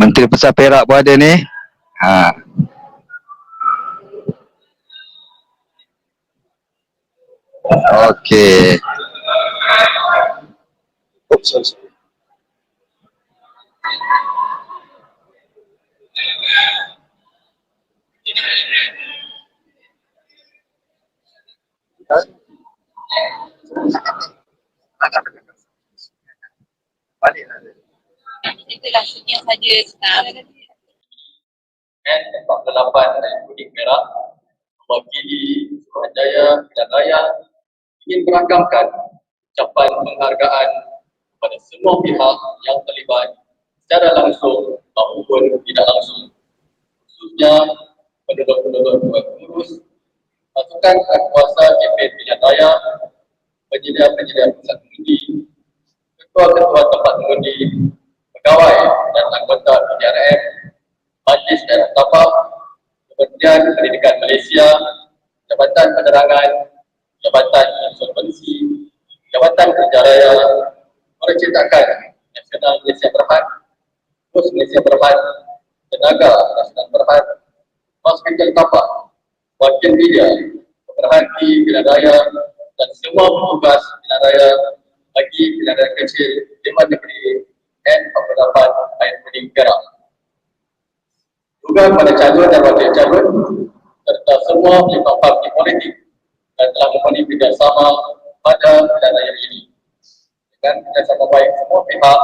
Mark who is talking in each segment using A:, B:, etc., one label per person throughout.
A: Menteri Besar Perak pun ada ni. Ha. Okey.
B: Oh, sorry, sorry.
C: Itulah sekian saja sekarang.
D: N48 dan Kuning Merah mewakili Suruhanjaya dan Raya ingin merakamkan ucapan penghargaan kepada semua pihak yang terlibat secara langsung maupun tidak langsung khususnya penduduk-penduduk Tuan Pengurus pasukan kuasa KPN Pilihan Raya penyedia-penyedia pusat mengundi ketua-ketua tempat dan PDRM Majlis Daerah Tapak, Kementerian Pendidikan Malaysia, Jabatan Penerangan, Jabatan Insolvensi, Jabatan Kerja Raya, Percetakan Nasional Malaysia Berhad, Pos Malaysia Berhad, Tenaga Nasional Berhad, Hospital Tapak, Wakil Media, Pemerhati Pilihan Raya dan semua petugas Pilihan Raya bagi Pilihan Raya Kecil Lima Negeri N48 Air Pening Perak juga kepada calon dan wakil calon serta semua penyebab parti politik yang telah memenuhi kerjasama pada pilihan raya ini dengan kerjasama baik semua pihak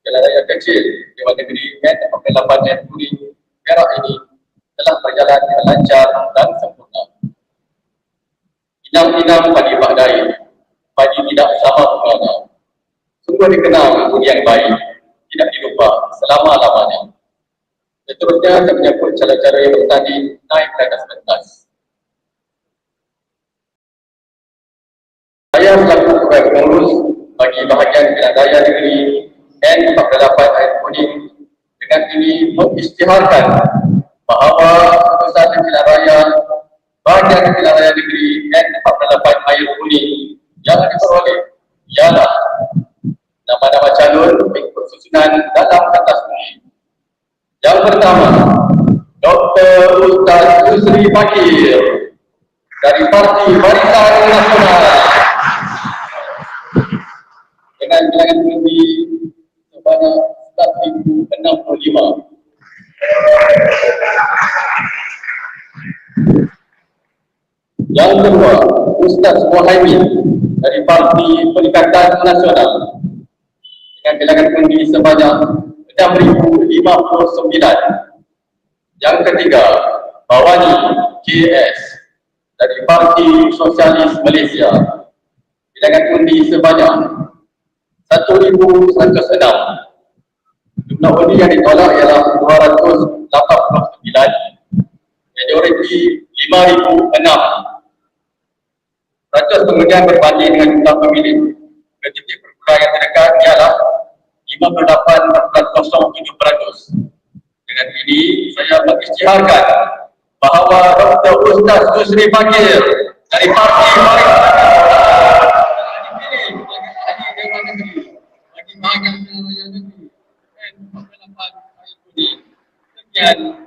D: pilihan raya kecil Dewan Negeri N48 dan Kuning Perak ini telah berjalan dengan lancar dan sempurna. Inam-inam padi Pak padi tidak sama bunganya. Sungguh dikenal yang baik, tidak dilupa selama-lamanya. Seterusnya saya menyebut cara-cara yang bertanding naik ke atas pentas. Saya selaku pegawai pengurus bagi bahagian pilihan raya negeri N48 Air Kuning dengan ini mengisytiharkan bahawa keputusan pilihan raya bahagian pilihan raya negeri N48 Air Kuning yang diperoleh ialah nama-nama calon mengikut susunan dalam kertas kuning yang pertama, Dr. Ustaz Yusri Fakir dari Parti Barisan Nasional dengan bilangan undi sebanyak 1,065. Yang kedua, Ustaz Mohaimin dari Parti Peningkatan Nasional dengan bilangan undi sebanyak 6,059 Yang ketiga Bawani KS dari Parti Sosialis Malaysia. Bilangan undi sebanyak 1,106 Jumlah undi yang ditolak ialah 289 Majoriti 5,006 Ratus kemudian berbanding dengan jumlah pemilih. Ketitik perkurangan yang terdekat ialah 58.07%. Dengan ini saya mengisytiharkan bahawa Dr. Ustaz Yusri Fakir dari Parti Negeri bagi bahagian Dewan Negeri dan